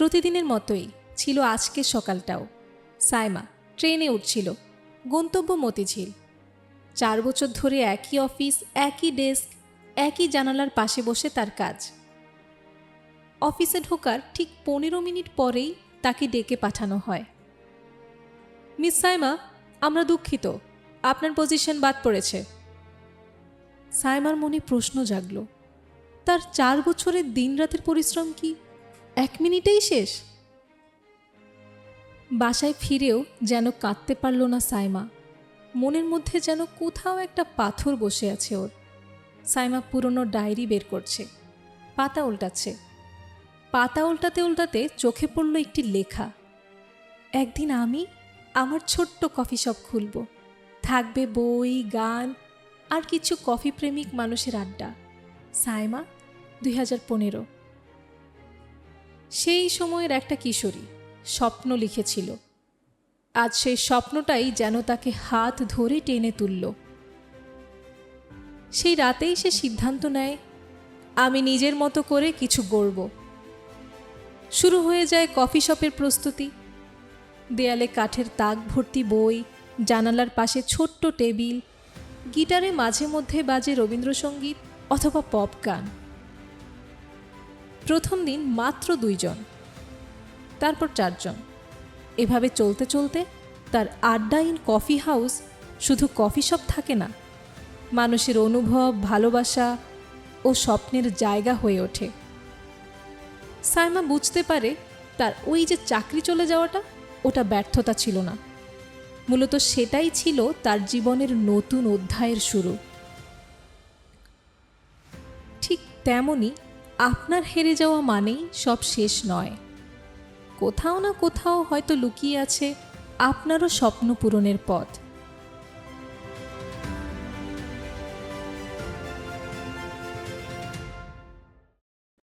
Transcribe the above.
প্রতিদিনের মতোই ছিল আজকের সকালটাও। সাইমা ট্রেনে উঠছিল, গন্তব্য মতিঝিল। চার বছর ধরে একই অফিস, একই ডেস্ক, একই জানালার পাশে বসে তার কাজ। অফিসে ঢোকার ঠিক পনেরো মিনিট পরেই তাকে ডেকে পাঠানো হয়। মিস সাইমা, আমরা দুঃখিত, আপনার পজিশন বাদ পড়েছে। সাইমার মনে প্রশ্ন জাগল, তার চার বছরের দিনরাতের পরিশ্রম কি? এক মিনিটেই শেষ। বাসায় ফিরেও যেন কাঁদতে পারল না সাইমা। মনের মধ্যে যেন কোথাও একটা পাথর বসে আছে ওর। সাইমা পুরনো ডায়েরি বের করছে। পাতা উল্টাচ্ছে। পাতা উল্টাতে উল্টাতে চোখে পড়ল একটি লেখা। একদিন আমি আমার ছোট্ট কফি শপ খুলব। থাকবে বই, গান আর কিছু কফি প্রেমিক মানুষের আড্ডা। সাইমা, দুই হাজার পনেরো। সেই সময়ের একটা কিশোরী স্বপ্ন লিখেছিল। আজ সেই স্বপ্নটাই যেন তাকে হাত ধরে টেনে তুলল। সেই রাতেই সে সিদ্ধান্ত নেয়, আমি নিজের মতো করে কিছু গড়ব। শুরু হয়ে যায় কফি শপের প্রস্তুতি। দেয়ালে কাঠের তাক ভর্তি বই, জানালার পাশে ছোট্ট টেবিল, গিটারে মাঝে মধ্যে বাজে রবীন্দ্রসঙ্গীত অথবা পপ গান। প্রথম দিন মাত্র দুইজন, তারপর চারজন। এভাবে চলতে চলতে তার আড্ডা ইন কফি হাউস শুধু কফি শপ থাকে না, মানুষের অনুভব, ভালোবাসা ও স্বপ্নের জায়গা হয়ে ওঠে। সাইমা বুঝতে পারে তার ওই যে চাকরি চলে যাওয়াটা, ওটা ব্যর্থতা ছিল না। মূলত সেটাই ছিল তার জীবনের নতুন অধ্যায়ের শুরু। ঠিক তেমনই আপনার হেরে যাওয়া মানেই সব শেষ নয়। কোথাও না কোথাও হয়তো লুকিয়ে আছে আপনারও স্বপ্ন পূরণের পথ।